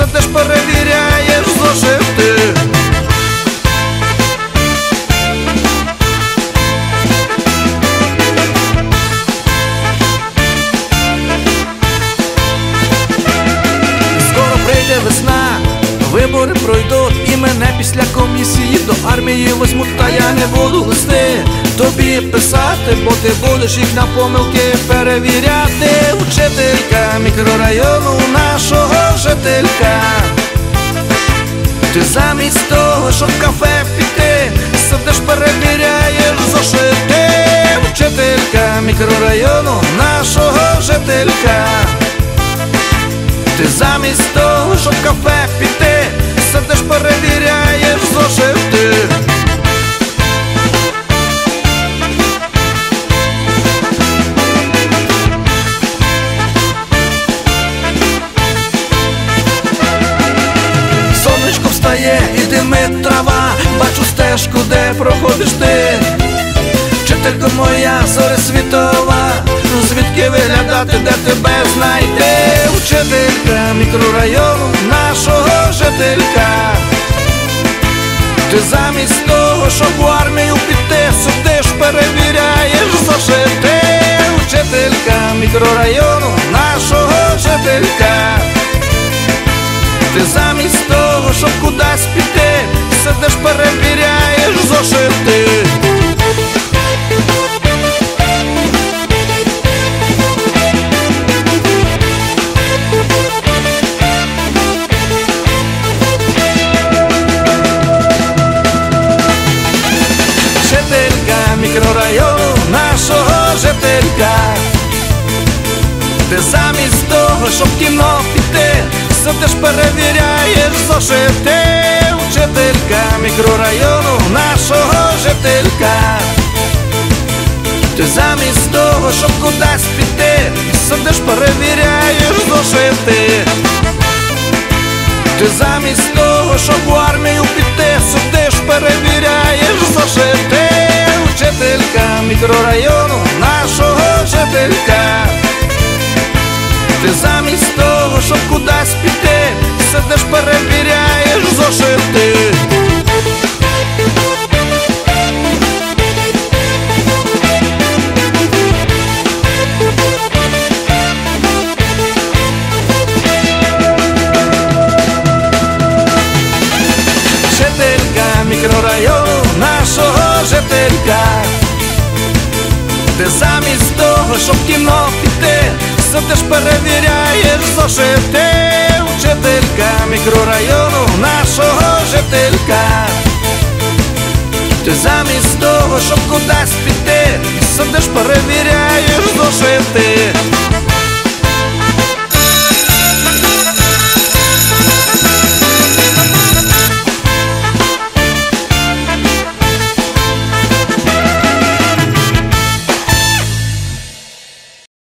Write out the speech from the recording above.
сидиш, перевіряєш зошити. Скоро прийде весна, вибори пройдуть і мене після комісії до армії возьмуть, та я не буду листи тобі писати, бо ти будеш їх на помилки перевіряти. Учителька мікрорайону Ти замість того, щоб кафе піти, сидиш, перевіряєш зошити. Вчителька мікрорайону нашого жителька. Ти замість того, щоб кафе піти, сидиш, перевіряєш стежку, де проходиш ти. Вчителько моя зоря світова, звідки виглядати, де тебе знайти, вчителька мікрорайону нашого жителька. Ти замість того, щоб в армію піти, сидиш, перевіряєш зошити, вчителька мікрорайону нашого жителька. Ти замість того, щоб кудись піти, замість того, щоб кіно піти, сидиш, перевіряєш зошити, вчителька мікрорайону нашого жителька. Ти замість того, щоб кудись піти, сидиш, перевіряєш зошити. Ти замість того, щоб в армію піти, сидиш, перевіряєш зошити, вчителька мікрорайону нашого жителька. Ти замість того, щоб кудись піти, сидиш, перевіряєш зошити. Жителька мікрорайону нашого жителька. Ти замість того, щоб кіно піти, сидиш, перевіряєш зошити, вчителька мікрорайону нашого жителька. Ти замість того, щоб кудись піти, сидиш,